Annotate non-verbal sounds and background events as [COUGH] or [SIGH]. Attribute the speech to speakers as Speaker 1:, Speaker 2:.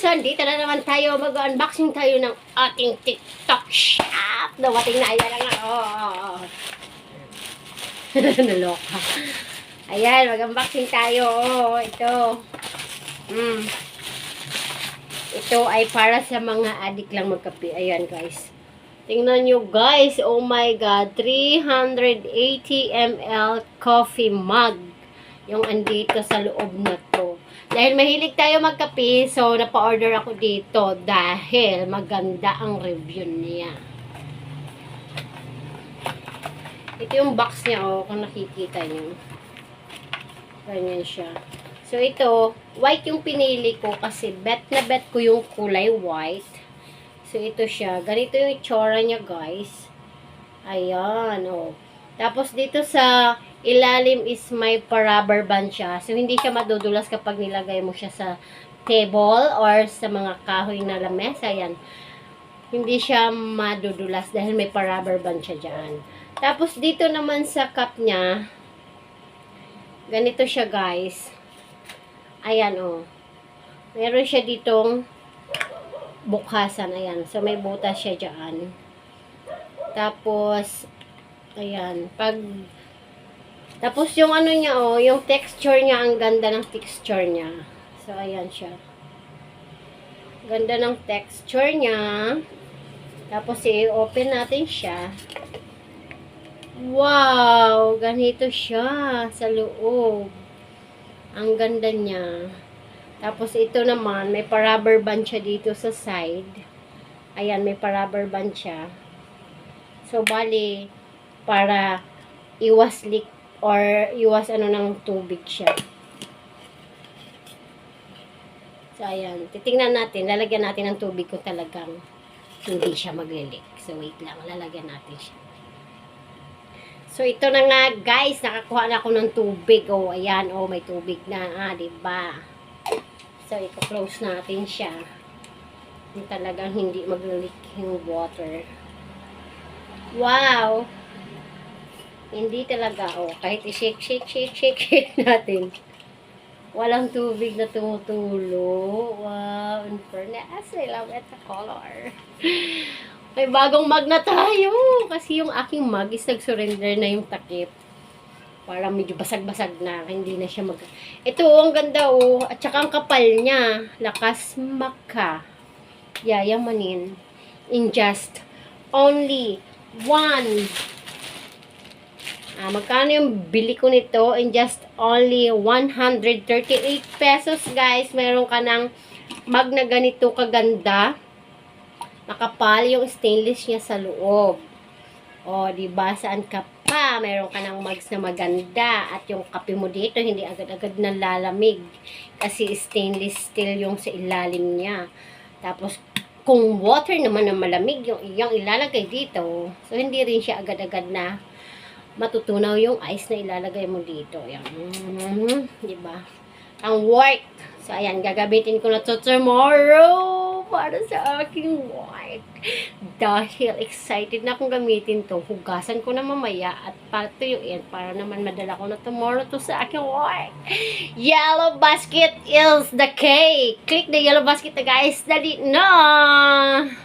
Speaker 1: guys, dito na naman tayo. Mag-unboxing tayo ng ating TikTok shop. Dumating na, ayan lang ako. [LAUGHS] Naloka. Ayan, mag-unboxing tayo. Oh, ito. Mm. Ito ay para sa mga adik lang magkape. Ayan, guys. Tingnan nyo, guys. Oh my God. 380 ml coffee mug. Yung andito sa loob na to. Dahil mahilig tayo magkape, so napa-order ako dito dahil maganda ang review niya. Ito yung box niya, oh, kung nakikita niyo. Ganyan siya. So, ito, white yung pinili ko kasi bet na bet ko yung kulay white. So, ito siya. Ganito yung itsura niya, guys. Ayan, oh. Tapos, dito sa ilalim is may rubber band siya. So, hindi siya madudulas kapag nilagay mo siya sa table or sa mga kahoy na lamesa. Ayan. Hindi siya madudulas dahil may rubber band siya dyan. Tapos, dito naman sa cup niya, ganito siya, guys. Ayan, oh. Meron siya ditong bukasan. Ayan. So, may butas siya dyan. Tapos, ayan. Pag, tapos yung ano niya, oh, yung texture niya, ang ganda ng texture niya. So, ayan siya. Ganda ng texture niya. Tapos, i-open natin siya. Wow! Ganito siya sa loob. Ang ganda niya. Tapos, ito naman, may pa-rubber band siya dito sa side. Ayan, may pa-rubber band siya. So, bali, para iwas leak or iwas ano ng tubig siya. So, ayan. Titingnan natin. Lalagyan natin ng tubig kung talagang hindi siya maglilik. So, wait lang. Lalagyan natin siya. So, ito na nga, guys. Nakakuha na ako ng tubig. Oh, ayan. Oh, may tubig na. Ah, diba? So, i-close natin siya. Yung talagang hindi mag-leak yung water. Wow! Hindi talaga, oh. Kahit i-shake, shake, shake, shake, [LAUGHS] shake natin. Walang tubig na tumutulo. Wow, in fairness, I love it, the color. [LAUGHS] May bagong mug na tayo. Kasi yung aking mug is nag-surrender na yung takip. Parang medyo basag-basag na. Hindi na siya mag... Ito, oh, ang ganda, oh. At saka ang kapal niya. Lakas maka. Yayamanin. In just only one Ah, magkano yung bili ko nito? In just only 138 pesos, guys. Meron ka ng mag na ganito kaganda. Makapal yung stainless niya sa loob. O, di ba Saan ka pa? Meron ka ng mugs na maganda. At yung kape mo dito, hindi agad-agad nalalamig. Kasi stainless steel yung sa ilalim niya. Tapos, kung water naman na malamig, yung iyang ilalagay dito, so hindi rin siya agad-agad na matutunaw yung ice na ilalagay mo dito. Yan. Mm, di ba? Ang white. So, ayan, gagabitin ko na to tomorrow para sa aking white. Dahil excited na akong gamitin to. Hugasan ko na mamaya at patuyuin para naman madala ko na tomorrow to sa aking white. Yellow basket is the cake. Click the yellow basket guys. Dali na!